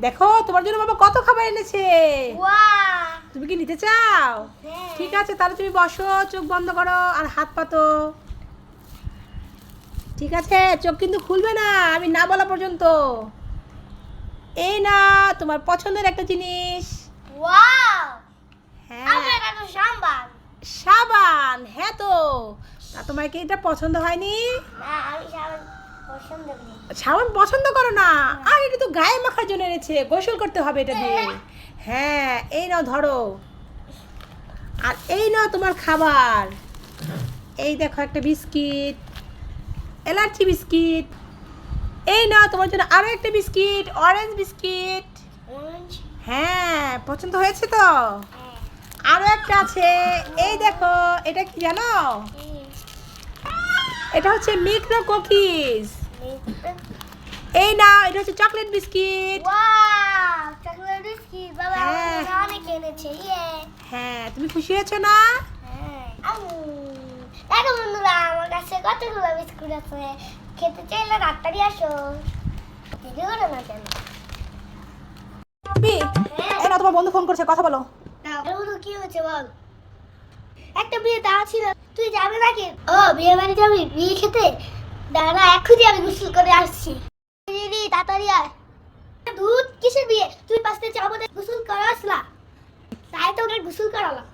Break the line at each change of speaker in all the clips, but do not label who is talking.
দেখো তোমার জন্য বাবা কত খাবার এনেছে। তুমি কি নিতে চাও?
হ্যাঁ।
ঠিক আছে তাহলে তুমি বসো চোখ বন্ধ করো আর হাত পাতো ঠিক আছে চোখ কিন্তু খুলবে না আমি না বলা পর্যন্ত। এই না তোমার পছন্দের একটা জিনিস। হ্যাঁ।
সাম্বার
সাবান হ্যাঁ তো। তা তোমার কি এটা পছন্দ হয়নি?
না আমি সাবান
সাবান পছন্দ করো না। আর এটা তো গায়ে মাখার জন্য এনেছে। গোসল করতে হবে এটা দিয়ে। হ্যাঁ। এই নাও ধরো। আর এই নাও তোমার খাবার। এই দেখো একটা বিস্কিট এলার্জি বিস্কিট। এই নাও তোমার জন্য আরও একটা বিস্কিট অরেঞ্জ বিস্কিট। হ্যাঁ পছন্দ হয়েছে তো?
হ্যাঁ।
আরও একটা আছে। এই দেখো এটা কি জানো? এটা হচ্ছে মিক্রো কুকিজ। এই না এটা হচ্ছে chocolate biscuit.
Wow chocolate biscuit বাবা
হ্যাঁ।
ইয়ে।
হ্যাঁ তুমি খুশি হয়েছো না?
হ্যাঁ দেখো বন্ধুরা আমার কাছে কতগুলো বিস্কুট আছে? খেতে চাইলে তাড়াতাড়ি আসো। দেরি করো না কেন?
বি, এই না তোমার বন্ধু ফোন করছে কথা বলো।
বন্ধু কি হয়েছে বল? একটা বিয়ে দেওয়া ছিল, তুই যাবে নাকি? ও, বিয়ে বাড়ি যাবি? বিয়ে খেতে? দাঁড়া এখনই আমি গোসল করে আসছি। দিদি তাড়াতাড়ি আয়। দুধ কিসের বিয়ে? তুই পাশে যাব গোসল করে না। তাই তো ওকে গোসল করালাম।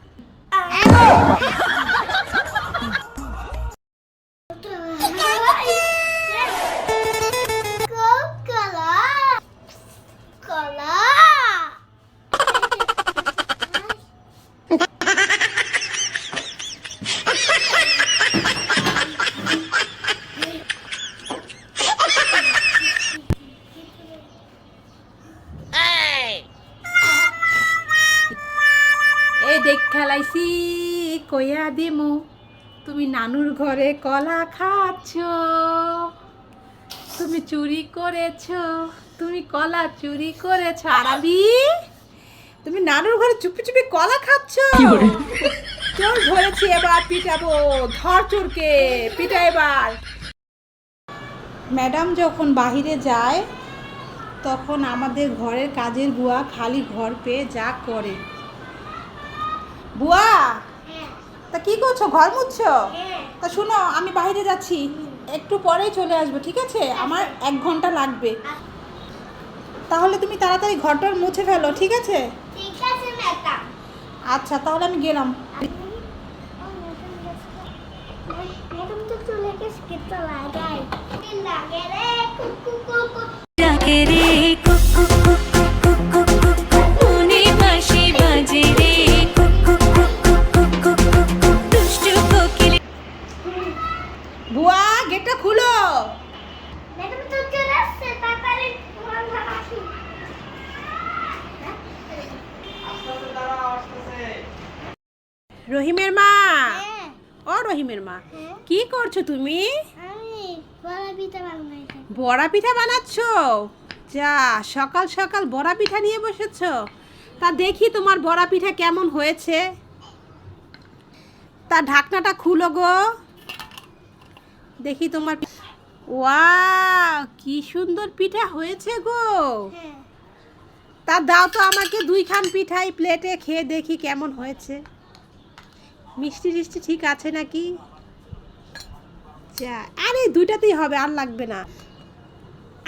দেখ খেলাইছি কইয়া দিমু তুমি নানুর ঘরে কলা খাচ্ছ তুমি চুরি করেছ তুমি কলা চুরি করেছ। আরাবি তুমি নানুর ঘরে চুপি চুপি কলা খাচ্ছ। চোর ধরেছি এবার পিটাবো ধর চোরকে পিটা এবার। ম্যাডাম যখন বাহিরে যায় তখন আমাদের ঘরের কাজের বুয়া খালি ঘর পেয়ে যা করে। বুয়া?
হ্যাঁ।
তা কি করছ? ঘর মুছছো?
হ্যাঁ।
তা শুনো আমি বাইরে যাচ্ছি। একটু পরেই চলে আসব ঠিক আছে? আমার এক ঘণ্টা লাগবে। তাহলে তুমি তাড়াতাড়ি ঘরটার মুছে ফেলো ঠিক আছে?
ঠিক আছে ম্যাডাম।
আচ্ছা তাহলে আমি গেলাম।
লাগে রে
রহিমের মা।
হ্যাঁ।
ও রহিমের মা।
হ্যাঁ।
কি করছ তুমি?
বড়া পিঠা
বানাচ্ছ? যা সকাল সকাল বড়া পিঠা নিয়ে বসেছ। তা দেখি তোমার বড়া পিঠা কেমন হয়েছে। তা ঢাকনাটা খুলো গো। দেখি তোমার ওয়া কি সুন্দর পিঠা হয়েছে গো।
হ্যাঁ।
তা দাও তো আমাকে দুইখান পিঠাই প্লেটে খেয়ে দেখি কেমন হয়েছে। মিষ্টি টিষ্টি ঠিক আছে নাকি? যা, আরে দুইটাতেই হবে, আর লাগবে না।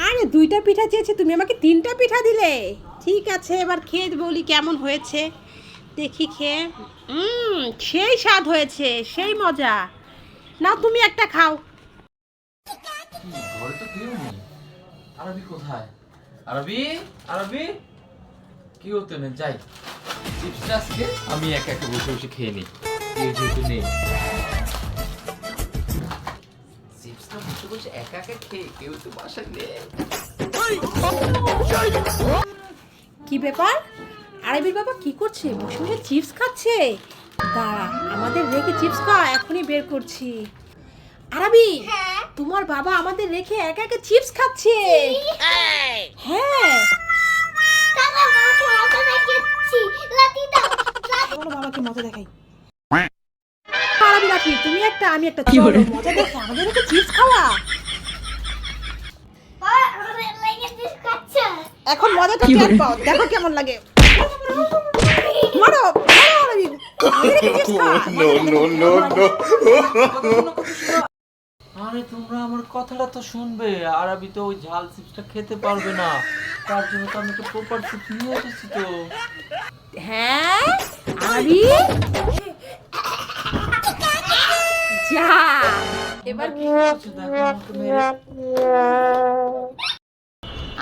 আরে দুইটা পিঠা চেয়েছি, তুমি আমাকে তিনটা পিঠা দিলে? ঠিক আছে, এবার খেয়ে বলি কেমন হয়েছে। দেখি খেয়ে সেই স্বাদ হয়েছে, সেই মজা। না তুমি একটা খাও।
নেই। আরবি কোথায়? আরবি? আরবি? কি যাই। আমি একা একা বসে বসে খেয়ে নিই। কেউ যেহেতু নেই। চিপসটা বসে বসে একা একা খেয়ে কেউ তো বাসায় নেই
কি ব্যাপার? আরবির বাবা কি করছে? বসে বসে চিপস খাচ্ছে? দাঁড়া আমাদের রেখে চিপস খা এখনই বের করছি। আরবি
হ্যাঁ?
তোমার বাবা আমাদের রেখে একা একা চিপস খাচ্ছে। হ্যাঁ। বাবাকে মজা দেখাই। তুমি একটা আমি একটা চলো মজা দেখে আমাদের রেখে চিপস খাওয়া এখন মজাটা টের পাও দেখো কেমন লাগে মারো।
আরে তোমরা আমার কথাটা তো শুনবে আর আমি তো ওই ঝাল চিপসটা খেতে পারবে না তার জন্য তো আমি তো প্রপার চিপস নিয়ে এসেছি তো
হ্যাঁ আরবি এবার
কি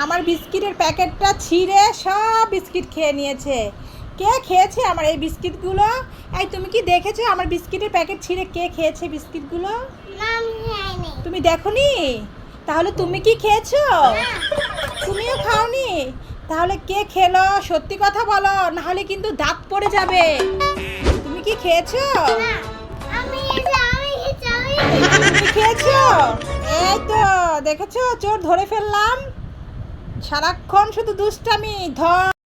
আমার বিস্কিটের প্যাকেটটা ছিঁড়ে সব বিস্কিট খেয়ে নিয়েছে। কে খেয়েছে আমার এই বিস্কিটগুলো? এই তুমি কি দেখেছ আমার বিস্কিটের প্যাকেট ছিঁড়ে কে খেয়েছে বিস্কিটগুলো?
না আমি খাইনি
তুমি দেখোনি? তাহলে তুমি কি খেয়েছো? তুমিও খাওনি? তাহলে কে খেলো? সত্যি কথা বলো নাহলে কিন্তু দাঁত পড়ে যাবে। তুমি কি খেয়েছো? খেয়েছো? এই তো দেখেছ? চোর ধরে ফেললাম। সারাক্ষণ শুধু দুষ্টামি ধর।